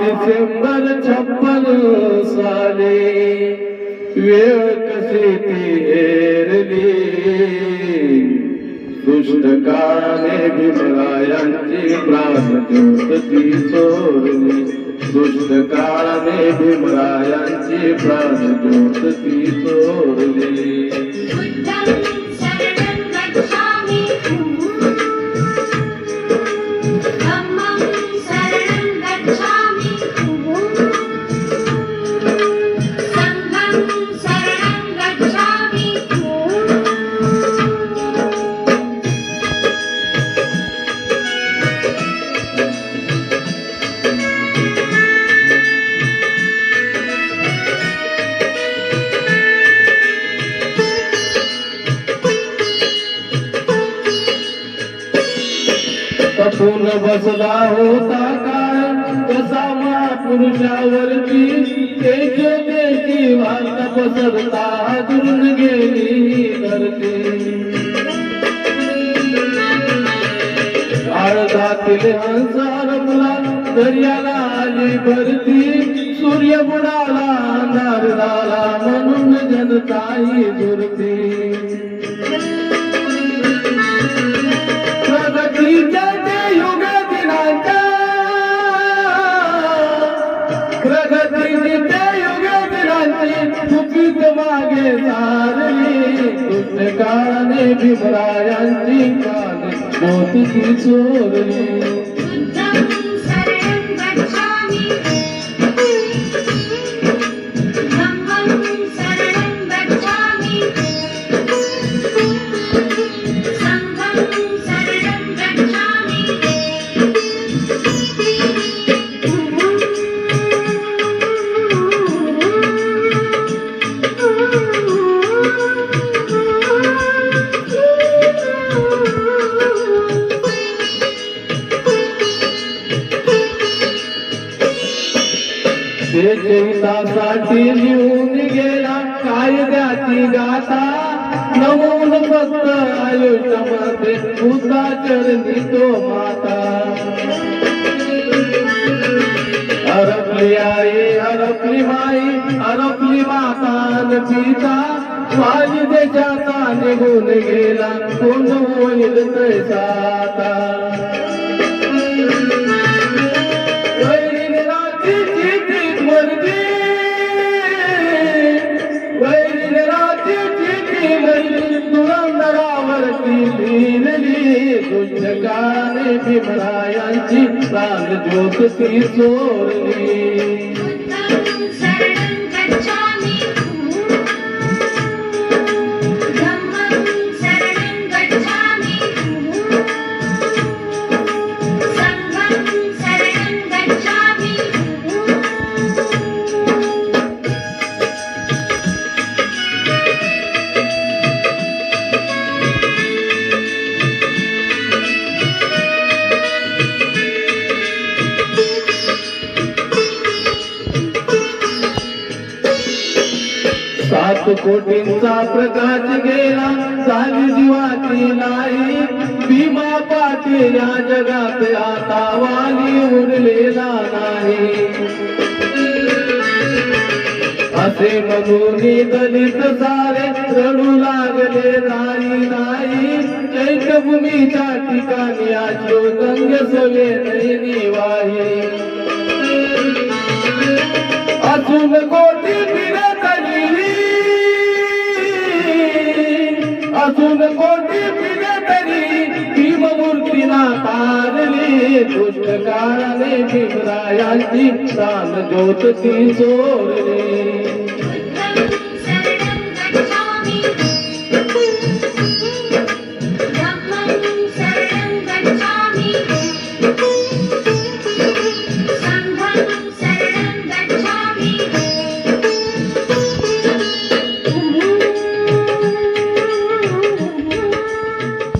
डिसेंबर छप्पन साली वेळ कशी ती हेरली दुष्ट काळाने भीमरायांची प्राणज्योत ती चोरली. दुष्ट काळाने भीमरायांची प्राणज्योत ती चोरली. तपून बसला होता काय कसा ते तेज त्याची वार्ता पसरता दुरून गेली धरती. काळजातील हंसार मुला दर्याला आली भरती. सूर्य बुडाला अंधार झाला म्हणून जनताही दुरती सारे बि की चोरी देवतासाठी लिहून गेला कायद्याची गाथा. नमून फक्त आयुष्यामध्ये उदा चरणी तो माता. अरपली आई अरपली माई अरपली माता न पिता माझी देशाचा निघून गेला कोण होईल तैसा راج جيرندور جي ڪجهه گاني جي مايا جي सात कोटींचा प्रकाश गेला झाली जीवाची नाही. भीमा पाटील या जगात आता वाली उरलेला नाही. असे म्हणून दलित सारे रडू लागले नाही नाही. चैत्यभूमीच्या ठिकाणी आजो गंग सवे निवाही. अजून कोटी फिरा अजून कोटी फिरतली भीममूर्तीला तारली दुष्ट काळाने भीमरायांची प्राण ज्योत ती चोर